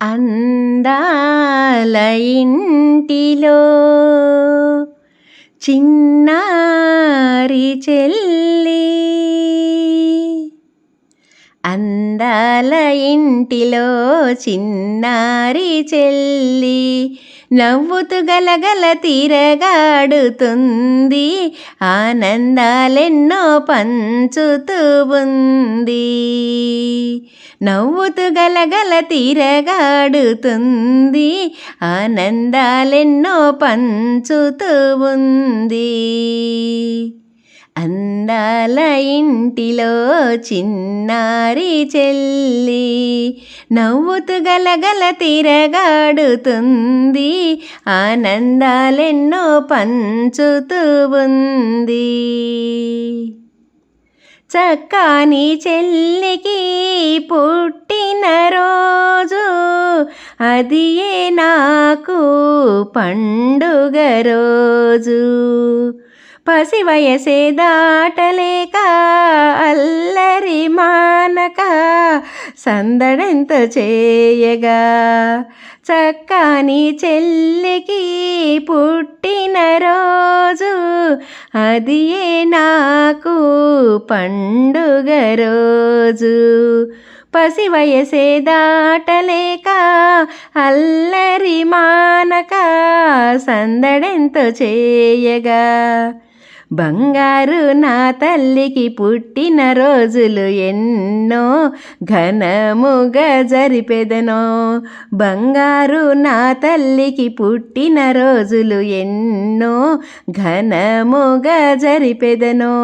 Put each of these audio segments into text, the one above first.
అందాల ఇంటిలో చిన్నారి చెల్లి అందాల ఇంటిలో చిన్నారి చెల్లి నవ్వుతూ గలగల తిరగాడుతుంది ఆనందాలెన్నో పంచుతూ ఉంది. నవ్వుతూ గలగల తిరగాడుతుంది. ఆనందాలెన్నో పంచుతూ ఉంది. అందాల ఇంటిలో చిన్నారి చెల్లి నవ్వుతూ గలగల తిరగాడుతుంది. ఆనందాలెన్నో పంచుతూ ఉంది. చక్కని చెల్లికి పుట్టిన రోజు. అది నాకు పండుగ రోజు. పసి వయసే దాటలేక అల్లరి మానక సందడెంత చేయగా. చక్కని చెల్లికి పుట్టిన రోజు. అది ఏ నాకు పండుగ రోజు. పసి వయసే దాటలేక అల్లరి మానక సందడెంతో చేయగా. బంగారు నా తల్లికి పుట్టిన రోజులు ఎన్నో ఘనముగా జరిపెదనో. బంగారు నా తల్లికి పుట్టిన రోజులు ఎన్నో ఘనముగా జరిపెదనో.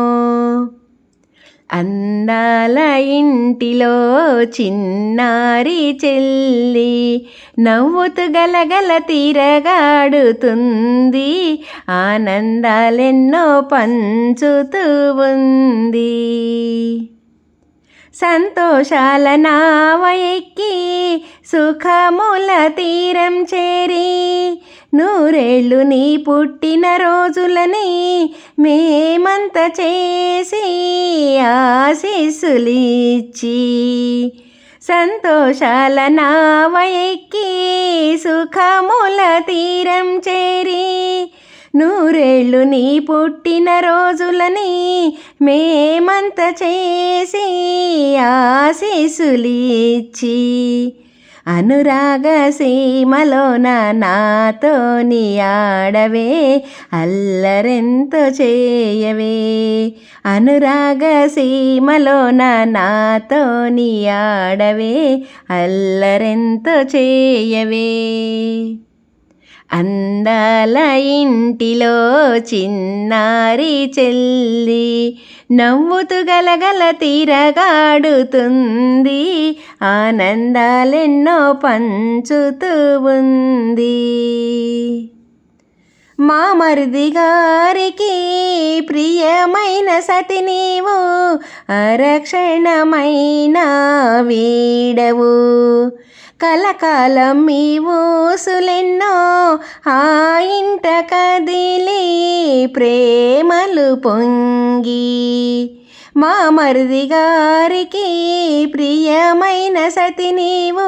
అందాల ఇంటిలో చిన్నారి చెల్లి నవ్వుతూ గలగల తిరగాడుతుంది. ఆనందాలెన్నో పంచుతూ ఉంది. సంతోషాల నావ ఎక్కి సుఖముల తీరం చేరి నూరేళ్ళు నీ పుట్టిన రోజులని మేమంత చేసి ఆశీస్సులిచ్చి సంతోషాల నావ సుఖముల తీరం చేరి నూరేళ్ళు నీ పుట్టిన రోజులని మేమంత చేసి ఆశీసులిచ్చి అనురాగ సీమలోన నాతో నీ ఆడవే అల్లరెంతో చేయవే. అనురాగ సీమలోన నాతో నీ ఆడవే అల్లరెంతో చేయవే. అందాల ఇంటిలో చిన్నారి చెల్లి నవ్వుతూ గలగల తీరగాడుతుంది. ఆనందాలెన్నో పంచుతూ ఉంది. మా మరిది గారికి ప్రియమైన సతి నీవు అరక్షణమైన వీడవు. కలకాలం మీ ఊసులెన్నో ఆ ఇంట కదిలి ప్రేమలు పొంగి మా మరిది గారికి ప్రియమైన సతి నీవు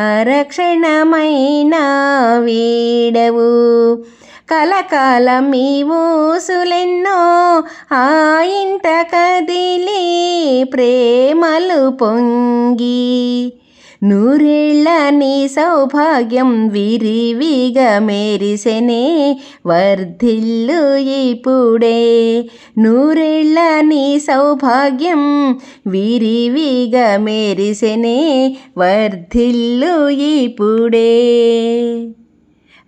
అరక్షణమైన వీడవు. కలకాలం మీ ఊసులెన్నో ఆ ఇంట కదిలి ప్రేమలు పొంగి నూరేళ్ళ నీ సౌభాగ్యం విరివిగా మేరిసెనే వర్ధిల్లు ఇప్పుడే. నూరేళ్ళ నీ సౌభాగ్యం విరివిగా మేరిసెనే వర్ధిల్లు ఇప్పుడే.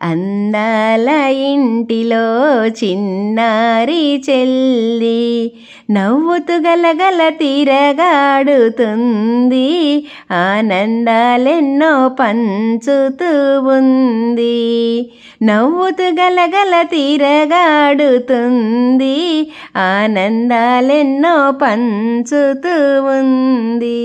అందాల ఇంటిలో చిన్నారి చెల్లి నవ్వుతూ గలగల తిరగాడుతుంది. ఆనందాలెన్నో పంచుతూ ఉంది. నవ్వుతూ గలగల తిరగాడుతుంది. ఆనందాలెన్నో పంచుతూ ఉంది.